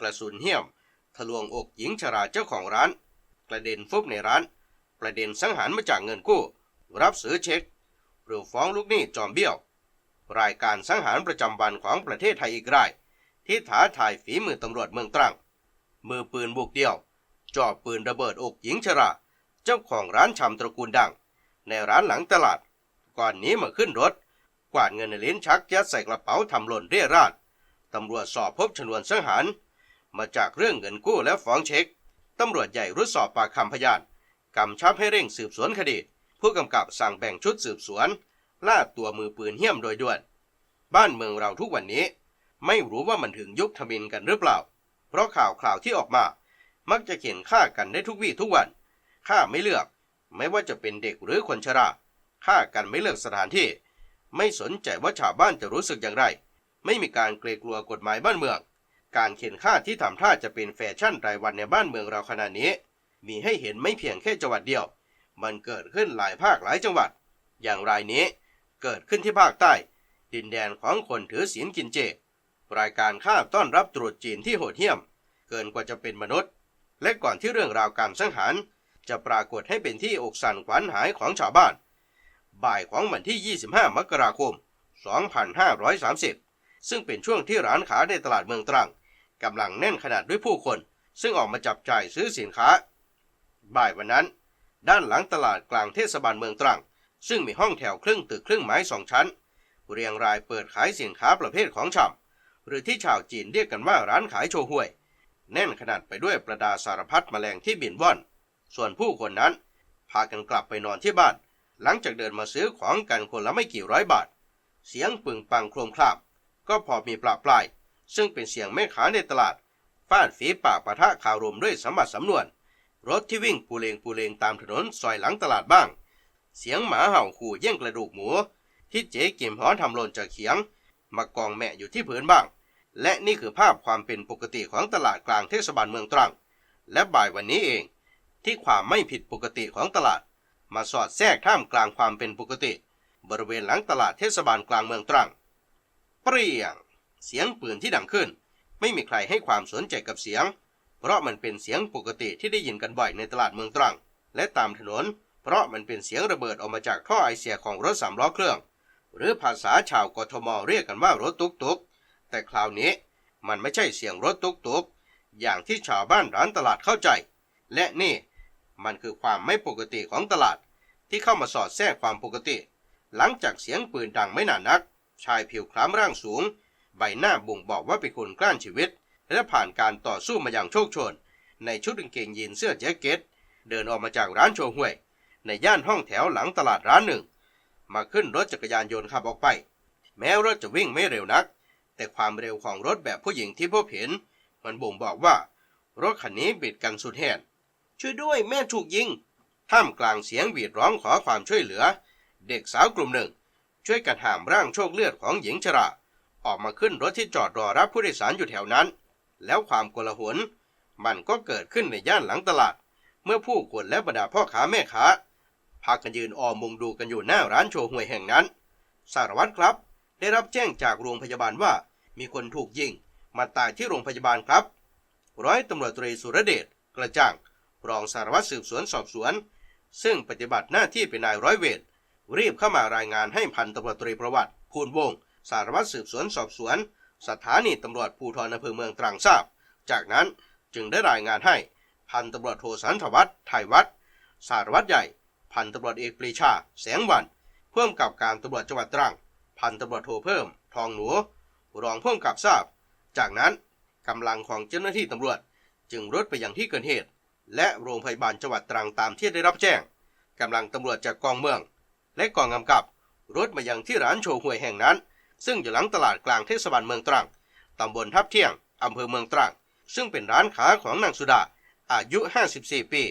กระสุนเหี้ยม ทะลวงอกหญิงชราเจ้าของร้าน กระเด็นฟุบในร้าน ประเด็นสังหารมาจากเงินกู้ รับซื้อเช็ค หรือฟ้องลูกหนี้จอมเบี้ยว รายการสังหารประจำวันของประเทศไทยอีกราย ที่ท้าทายฝีมือตำรวจเมืองตรัง มือปืนบุกเดี่ยวจ่อปืนระเบิดอกหญิงชรา เจ้าของร้านชำตระกูลดัง ในร้านหลังตลาด ก่อนนี้มาขึ้นรถ กวาดเงินในลิ้นชักยัดใส่กระเป๋าทำหล่นเรี่ยราดตำรวจสอบพบชนวนสังหาร มาจากเรื่องเงินกู้และฟ้องเช็ค ตำรวจใหญ่รุดสอบปากคำพยาน กำชับให้เร่งสืบสวนคดี ผู้กำกับสั่งแบ่งชุดสืบสวน ล่าตัวมือปืนเหี้ยมโดยด่วน บ้านเมืองเราทุกวันนี้ ไม่รู้ว่ามันถึงยุคทมินกันหรือเปล่า เพราะข่าวข่าวที่ออกมา มักจะเขียนฆ่ากันได้ทุกวี่ทุกวันฆ่าไม่เลือก ไม่ว่าจะเป็นเด็กหรือคนชราฆ่ากันไม่เลือกสถานที่ ไม่สนใจว่าชาวบ้านจะรู้สึกอย่างไร ไม่มีการเกรงกลัวกฎหมายบ้านเมือง การเขียนฆ่าที่ทำท่าจะเป็นแฟชั่นรายวันในบ้านเมืองเราขณะนี้ มีให้เห็นไม่เพียงแค่จังหวัดเดียว มันเกิดขึ้นหลายภาคหลายจังหวัด อย่างรายนี้เกิดขึ้นที่ภาคใต้ ดินแดนของคนถือศีลกินเจ รายการฆ่าต้อนรับตรุษจีนที่โหดเหี้ยม เกินกว่าจะเป็นมนุษย์ และก่อนที่เรื่องราวการสังหารจะปรากฏให้เป็นที่อกสั่นขวัญหายของชาวบ้าน บ่ายของวันที่ 25 มกราคม 2530 ซึ่งเป็นช่วงที่ร้านค้าในตลาดเมืองตรัง กำลังแน่นขนาดด้วยผู้คน ซึ่งออกมาจับจ่ายซื้อสินค้า บ่ายวันนั้น ด้านหลังตลาดกลางเทศบาลเมืองตรัง ซึ่งมีห้องแถวครึ่งตึกครึ่งไม้สองชั้น เรียงรายเปิดขายสินค้าประเภทของชำหรือที่ชาวจีนเรียกกันว่าร้านขายโชห่วย แน่นขนาดไปด้วยประดาสารพัดแมลงที่บินว่อน ส่วนผู้คนนั้น พากันกลับไปนอนที่บ้าน หลังจากเดินมาซื้อของกันคนละไม่กี่ร้อยบาท เสียงปึงปังโครมครามก็พอมีปลาปลาย ซึ่งเป็นเสียงแม่ค้าในตลาดฟาดฝีปากปะทะข่าวรวมด้วยสมบัติสำนวน รถที่วิ่งปูเลงปูเลงตามถนนซอยหลังตลาดบ้าง เสียงหมาเห่าขู่แย่งกระดูกหมู ที่เจ๊เก็มฮ้อนทำหล่นจากเขียง มากองแม่อยู่ที่พื้นบ้าง และนี่คือภาพความเป็นปกติของตลาดกลางเทศบาลเมืองตรัง และบ่ายวันนี้เอง ที่ความไม่ผิดปกติของตลาด มาสอดแทรกท่ามกลางความเป็นปกติ บริเวณหลังตลาดเทศบาลกลางเมืองตรัง เปรี้ยง เสียงปืนที่ดังขึ้น ไม่มีใครให้ความสนใจกับเสียง เพราะมันเป็นเสียงปกติที่ได้ยินกันบ่อยในตลาดเมืองตรัง และตามถนน เพราะมันเป็นเสียงระเบิดออกมาจากท่อไอเสียของรถสามล้อเครื่อง หรือภาษาชาวกทมเรียกกันว่ารถตุกตุกแต่คราวนี้มันไม่ใช่เสียงรถตุกตุกอย่างที่ชาวบ้านร้านตลาดเข้าใจ และนี่มันคือความไม่ปกติของตลาด ที่เข้ามาสอดแทรกความปกติ หลังจากเสียงปืนดังไม่นานนัก ชายผิวคล้ำร่างสูง ใบหน้าบ่งบอกว่าเป็นคนกล้านชีวิต และผ่านการต่อสู้มาอย่างโชคชน ในชุดกางเกงยีนเสื้อแจ็คเก็ต เดินออกมาจากร้านโชห่วย ในย่านห้องแถวหลังตลาดร้านหนึ่ง มาขึ้นรถจักรยานยนต์ขับออกไป แม้รถจะวิ่งไม่เร็วนัก แต่ความเร็วของรถแบบผู้หญิงที่พบเห็น มันบ่งบอกว่ารถคันนี้บิดกันสุดแหนช่วยด้วยแม่ถูกยิง ท่ามกลางเสียงหวีดร้องขอความช่วยเหลือ เด็กสาวกลุ่มหนึ่ง ช่วยกันหามร่างโชคเลือดของหญิงชรา ออกมาขึ้นรถที่จอดรอรับผู้โดยสารอยู่แถวนั้น แล้วความโกลาหลมันก็เกิดขึ้นในย่านหลังตลาด เมื่อผู้คนและบรรดาพ่อค้าแม่ค้าพากันยืนออมุงดูกันอยู่หน้าร้านโชว์หวยแห่งนั้น สารวัตรครับ ได้รับแจ้งจากโรงพยาบาลว่ามีคนถูกยิงมาตายที่โรงพยาบาลครับ ร้อยตำรวจตรีสุรเดชกระจ่างรองสารวัตรสืบสวนสอบสวน ซึ่งปฏิบัติหน้าที่เป็นนายร้อยเวรรีบเข้ามารายงานให้พันตำรวจตรีประวัติภูลวงศ์ สารวัตรสืบสวนสอบสวน สถานีตำรวจภูธรอำเภอเมืองตรังทราบ จากนั้นจึงได้รายงานให้พันตำรวจโทสันทวัฒน์ไทยวัฒน์สารวัตรใหญ่ พันตำรวจเอกปรีชา แสงวันเพิ่มกับการตำรวจจังหวัดตรัง พันตำรวจโทเพิ่ม ทองหนูรองเพิ่มกับทราบ จากนั้นกำลังของเจ้าหน้าที่ตำรวจจึงรุดไปยังที่เกิดเหตุ และโรงพยาบาลจังหวัดตรังตามที่ได้รับแจ้งกำลังตำรวจจากกองเมือง และกองกำกับรถมายังที่ร้านโชห่วยแห่งนั้น ซึ่งอยู่หลังตลาดกลางเทศบาลเมืองตรัง ตำบลทับเที่ยง อำเภอเมืองตรัง ซึ่งเป็นร้านค้าของนางสุดา อายุ 54 ปี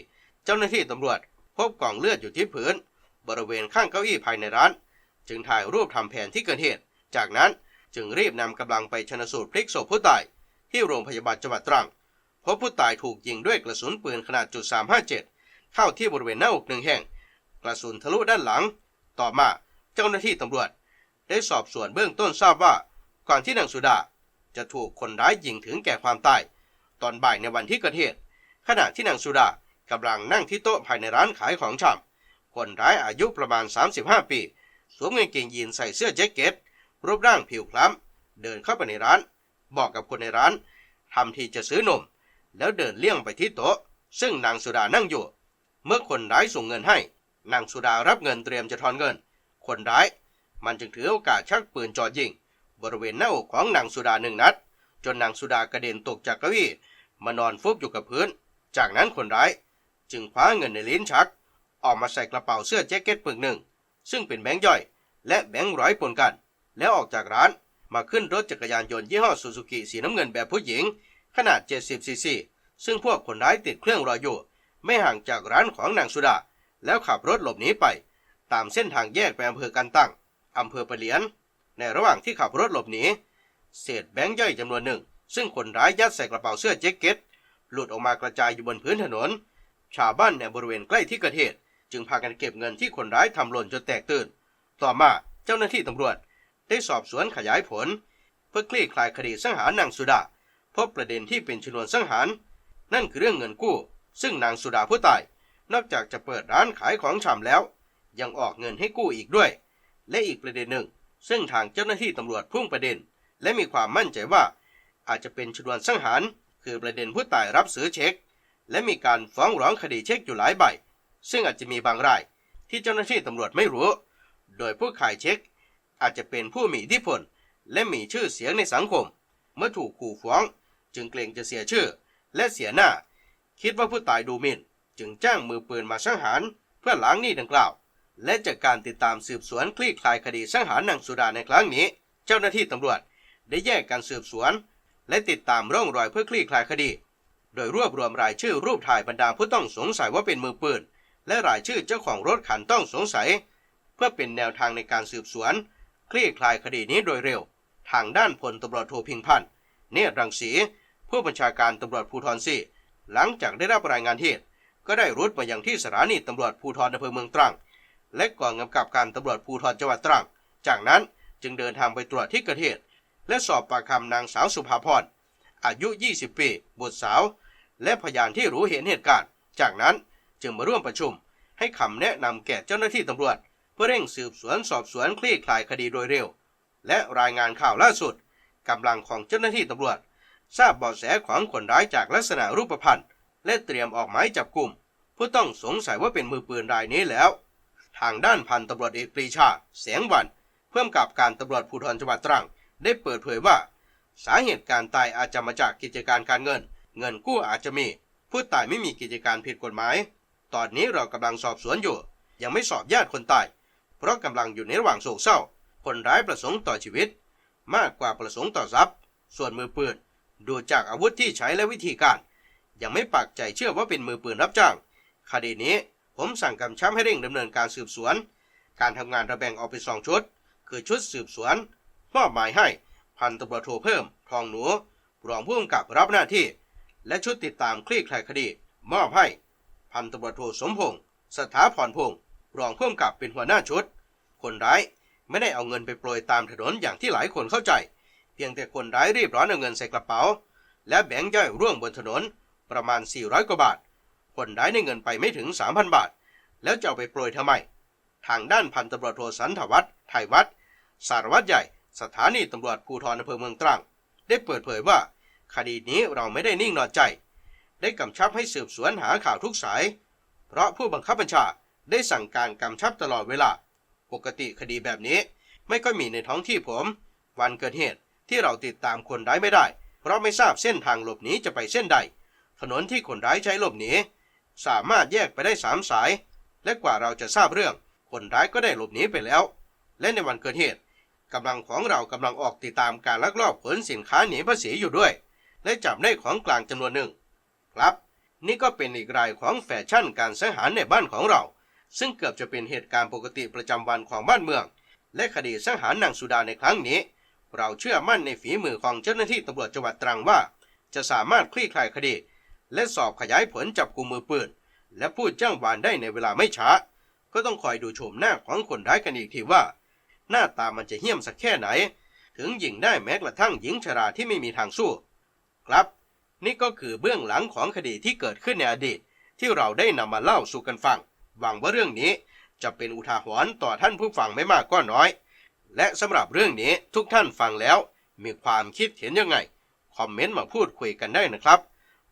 เจ้าหน้าที่ตำรวจ พบกองเลือดอยู่ที่พื้น บริเวณข้างเก้าอี้ภายในร้าน จึงถ่ายรูปทำแผนที่เกิดเหตุ จากนั้นจึงรีบนำกำลังไปชนสูตรพลิกศพผู้ตาย ที่โรงพยาบาลจังหวัดตรังพบผู้ตายถูกยิงด้วยกระสุนปืนขนาดจุด357 เข้าที่บริเวณหน้าอกหนึ่งแห่ง กระสุนทะลุด้านหลัง ต่อมาเจ้าหน้าที่ตำรวจ ได้สอบสวนเบื้องต้นทราบว่า ก่อนที่นางสุดาจะถูกคนร้ายยิงถึงแก่ความตาย ตอนบ่ายในวันที่เกิดเหตุ ขณะที่นางสุดากำลังนั่งที่โต๊ะภายในร้านขายของชำคนร้ายอายุประมาณ 35 ปี สวมกางเกงยีนใส่เสื้อแจ็คเก็ต รูปร่างผิวคล้ำ เดินเข้าไปในร้าน บอกกับคนในร้านทำทีจะซื้อนม แล้วเดินเลี่ยงไปที่โต๊ะ ซึ่งนางสุดานั่งอยู่ เมื่อคนร้ายส่งเงินให้ นางสุดารับเงินเตรียมจะทอนเงิน คนร้าย มันจึงถือโอกาสชักปืนจ่อยิง บริเวณหน้าอกของนางสุดาหนึ่งนัด จนนางสุดากระเด็นตกจากเก้าอี้มานอนฟุบอยู่กับพื้น จากนั้นคนร้าย จึงคว้าเงินในลิ้นชัก ออกมาใส่กระเป๋าเสื้อแจ็คเก็ตปึกหนึ่ง ซึ่งเป็นแบงค์ย่อย และแบงค์ร้อยปนกัน แล้วออกจากร้านมาขึ้นรถจักรยานยนต์ยี่ห้อซูซูกิสีน้ำเงินแบบผู้หญิง ขนาด 70ซีซีซึ่งพวกคนร้ายติดเครื่องรออยู่ ไม่ห่างจากร้านของนางสุดา แล้วขับรถหลบหนีไป ตามเส้นทางแยกไปอำเภอกันตั้ง อำเภอปะเหลียน ในระหว่างที่ขับรถหลบหนี เศษแบงค์ย่อยจำนวนหนึ่ง ซึ่งคนร้ายยัดใส่กระเป๋าเสื้อแจ็คเก็ต หลุดออกมากระจายอยู่บนพื้นถนน ชาวบ้านในบริเวณใกล้ที่เกิดเหตุ จึงพากันเก็บเงินที่คนร้ายทำหล่นจนแตกตื่น ต่อมาเจ้าหน้าที่ตำรวจ ได้สอบสวนขยายผล เพื่อคลี่คลายคดีสังหารนางสุดาพบประเด็นที่เป็นชนวนสังหาร นั่นคือเรื่องเงินกู้ ซึ่งนางสุดาผู้ตายนอกจากจะเปิดร้านขายของชำแล้ว ยังออกเงินให้กู้อีกด้วย และอีกประเด็นหนึ่ง ซึ่งทางเจ้าหน้าที่ตำรวจพุ่งประเด็น และมีความมั่นใจว่า อาจจะเป็นชนวนสังหาร คือประเด็นผู้ตายรับซื้อเช็ค และมีการฟ้องร้องคดีเช็คอยู่หลายใบ ซึ่งอาจจะมีบางรายที่เจ้าหน้าที่ตำรวจไม่รู้ โดยผู้ขายเช็ค อาจจะเป็นผู้มีอิทธิพล และมีชื่อเสียงในสังคม เมื่อถูกขู่ฟ้อง จึงเกรงจะเสียชื่อ และเสียหน้า คิดว่าผู้ตายดูหมิ่น จึงจ้างมือปืนมาสังหาร เพื่อล้างหนี้ดังกล่าว และจากการติดตามสืบสวนคลี่คลายคดีสังหารนางสุดาในครั้งนี้ เจ้าหน้าที่ตำรวจได้แยกการสืบสวน และติดตามร่องรอยเพื่อคลี่คลายคดี โดยรวบรวมรายชื่อรูปถ่ายบรรดาผู้ต้องสงสัยว่าเป็นมือปืน และรายชื่อเจ้าของรถขันต้องสงสัย เพื่อเป็นแนวทางในการสืบสวน คลี่คลายคดีนี้โดยเร็ว ทางด้านพลตำรวจโทพิงพันธ์เนตรรังสี ผู้บัญชาการตำรวจภูธรสี่หลังจากได้รับรายงานเหตุก็ได้รุดมายังที่สถานีตำรวจภูธรอำเภอเมืองตรัง และกองกำกับการตำรวจภูธรจังหวัดตรัง จากนั้นจึงเดินทางไปตรวจที่เกิดเหตุ และสอบปากคำนางสาวสุภาพรอายุ 20 ปีบุตรสาว และพยานที่รู้เห็นเหตุการณ์ จากนั้นจึงมาร่วมประชุม ให้คำแนะนำแก่เจ้าหน้าที่ตำรวจ เพื่อเร่งสืบสวนสอบสวนคลี่คลายคดีโดยเร็ว และรายงานข่าวล่าสุดกำลังของเจ้าหน้าที่ตำรวจ ทราบเบาะแสของคนร้ายจากลักษณะรูปพรรณและเตรียมออกหมายจับกลุ่มผู้ต้องสงสัยว่าเป็นมือปืนรายนี้แล้ว ทางด้านพันตำรวจเอกปรีชาแสงวันเพิ่มกับการตำรวจภูธรจังหวัดตรัง ได้เปิดเผยว่า สาเหตุการตายอาจจะมาจากกิจการการเงิน เงินกู้อาจจะมี ผู้ตายไม่มีกิจการผิดกฎหมาย ตอนนี้เรากำลังสอบสวนอยู่ ยังไม่สอบญาติคนตาย เพราะกำลังอยู่ในระหว่างโศกเศร้า คนร้ายประสงค์ต่อชีวิต มากกว่าประสงค์ต่อทรัพย์ ส่วนมือปืนดูจากอาวุธที่ใช้และวิธีการ ยังไม่ปักใจเชื่อว่าเป็นมือปืนรับจ้าง คดีนี้ ผมสั่งกำชับให้เร่งดำเนินการสืบสวน การทำงานระแบ่งออกเป็นสองชุด คือชุดสืบสวนมอบหมายให้พันตำรวจโทเพิ่ม ทองหนูรองผู้กำกับรับหน้าที่ และชุดติดตามคลี่คลายคดี มอบให้พันตำรวจโทสมพงศ์สถาพรพงศ์รองผู้กำกับเป็นหัวหน้าชุด คนร้ายไม่ได้เอาเงินไปโปรยตามถนนอย่างที่หลายคนเข้าใจ เพียงแต่คนร้ายรีบร้อนเอาเงินใส่กระเป๋า และแบ่งย่อยร่วงบนถนนประมาณ 400 กว่าบาท คนร้ายได้เงินไปไม่ถึง 3,000 บาท แล้วจะเอาไปโปรยทำไม ทางด้านพันตำรวจโทสันทวัฒน์ไทยวัฒน์สารวัตรใหญ่ สถานีตำรวจภูธรอำเภอเมืองตรัง ได้เปิดเผยว่า คดีนี้เราไม่ได้นิ่งนอนใจ ได้กำชับให้สืบสวนหาข่าวทุกสาย เพราะผู้บังคับบัญชาได้สั่งการกำชับตลอดเวลา ปกติคดีแบบนี้ ไม่ค่อยมีในท้องที่ผม วันเกิดเหตุที่เราติดตามคนร้ายไม่ได้ เพราะไม่ทราบเส้นทางหลบหนีจะไปเส้นใด ถนนที่คนร้ายใช้หลบหนี สามารถแยกไปได้สามสาย และกว่าเราจะทราบเรื่อง คนร้ายก็ได้หลบหนีไปแล้ว และในวันเกิดเหตุกำลังของเรากำลังออกติดตามการลักลอบขนสินค้าหนีภาษีอยู่ด้วย และจับได้ของกลางจำนวนหนึ่ง ครับ นี่ก็เป็นอีกรายของแฟชั่นการสังหารในบ้านของเรา ซึ่งเกือบจะเป็นเหตุการณ์ปกติประจำวันของบ้านเมือง และคดีสังหารนางสุดาในครั้งนี้ เราเชื่อมั่นในฝีมือของเจ้าหน้าที่ตำรวจจังหวัดตรังว่า จะสามารถคลี่คลายคดี และสอบขยายผลจับกลุ่มมือปืน และผู้จ้างวานได้ในเวลาไม่ช้า ก็ต้องคอยดูชมหน้าของคนร้ายกันอีกทีว่า หน้าตามันจะเหี้ยมสักแค่ไหน ถึงยิงได้แม้กระทั่งหญิงชราที่ไม่มีทางสู้ ครับ นี่ก็คือเบื้องหลังของคดีที่เกิดขึ้นในอดีต ที่เราได้นำมาเล่าสู่กันฟังหวังว่าเรื่องนี้จะเป็นอุทาหรณ์ต่อท่านผู้ฟังไม่มากก็น้อย และสำหรับเรื่องนี้ทุกท่านฟังแล้ว มีความคิดเห็นยังไง คอมเมนต์มาพูดคุยกันได้นะครับ